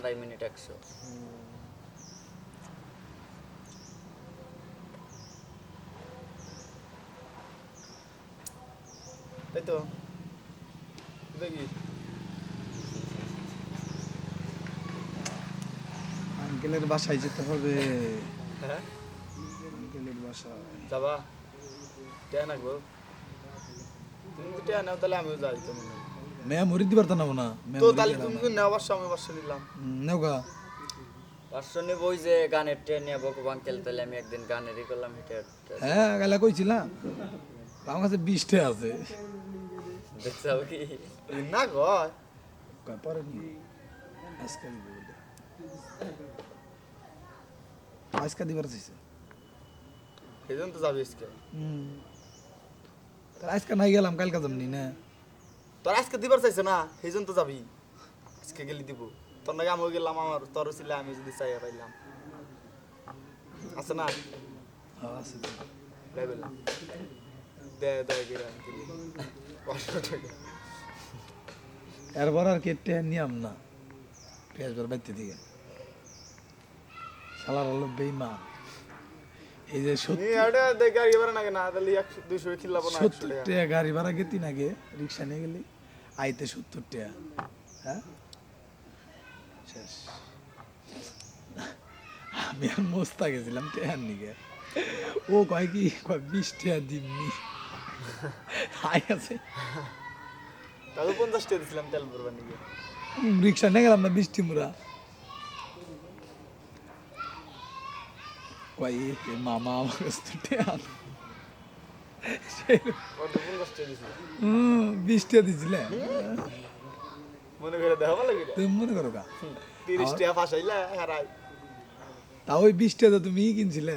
আড়াই মিনিট একশো তাই তো দেখি। আঙ্কেলের বাসায় যেতে হবে। হ্যাঁ? আঙ্কেলের বাসায়। যাবা? নাকবো। তুমি তো নাও তাহলে আমিও যাই তো মনে হয়। মেয়া মরি দিবার তো নাও না তো তাহলে তুমি তো নেওয়ার সময় পাঁচশো নিলাম হুম, নেও গা নিব ওই যে গানের ট্রেন নিয়ে বকু আঙ্কেল তাহলে আমি একদিন গানেরই করলাম হেঁটে। হ্যাঁ গেলা কইছিলাম আমার কাছে বিশটা আছে দেখছাও কি না কয় নি আজকে আজকে দিবার চাইছে সেই তো যাবি আজকে হুম আজকে নাই গেলাম কালকে যামনি না তোর আজকে দিবার চাইছে না সেই জন্য তো যাবি। আজকে গেলি দিব। তোর নাকি আমিও গেলাম আমার তোর ছিল আমি যদি চাই পাইলাম। আছে না? হ্যাঁ, আছে দে দে এরপর আর কেটে নিয়াম না। পেঁয়াজ বাইতে দিকে। শালার হলো বেইমান। এই যে নি গাড়ি ভাড়া নাকি? না তাহলে দুইশো না সত্তর টাকা। টাকা গাড়ি ভাড়া গেতি নাগে রিক্সা নিয়ে গেলি আইতে সত্তর টাকা। হ্যাঁ? শেষ। আমি আর মোস্তা গেছিলাম টেহার নিগে। ও কয় কি কয় বিশ টাকা দিমনি। আই আছে। তাহলে পঞ্চাশ টাকা দিছিলাম তেল ভরবার নিকে রিক্সা নিয়ে গেলাম না বৃষ্টি মুরা এ মামা আমার কাছে টাকা দিছিলে? মনে করে দেখা লাগে তুমি মনে করো কা? তিরিশ টাকা ফাঁসাইলে হারাই। তা ওই বিশ টাকা তো তুমি কিনছিলে?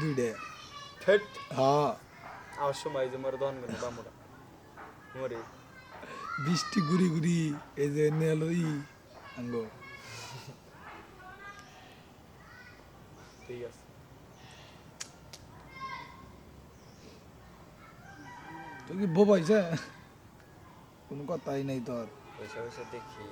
দুইটা। ফেট হ্যাঁ। আমার সময় যে মরে দহন করে বামুটা মরে। বৃষ্টি ঘুরি ঘুরি এই যে নেল ই আঙ্গ ঠিক আছে তুই কি বউ পাইছে কোনো কথাই নাই তোর পয়সা পয়সা দেখি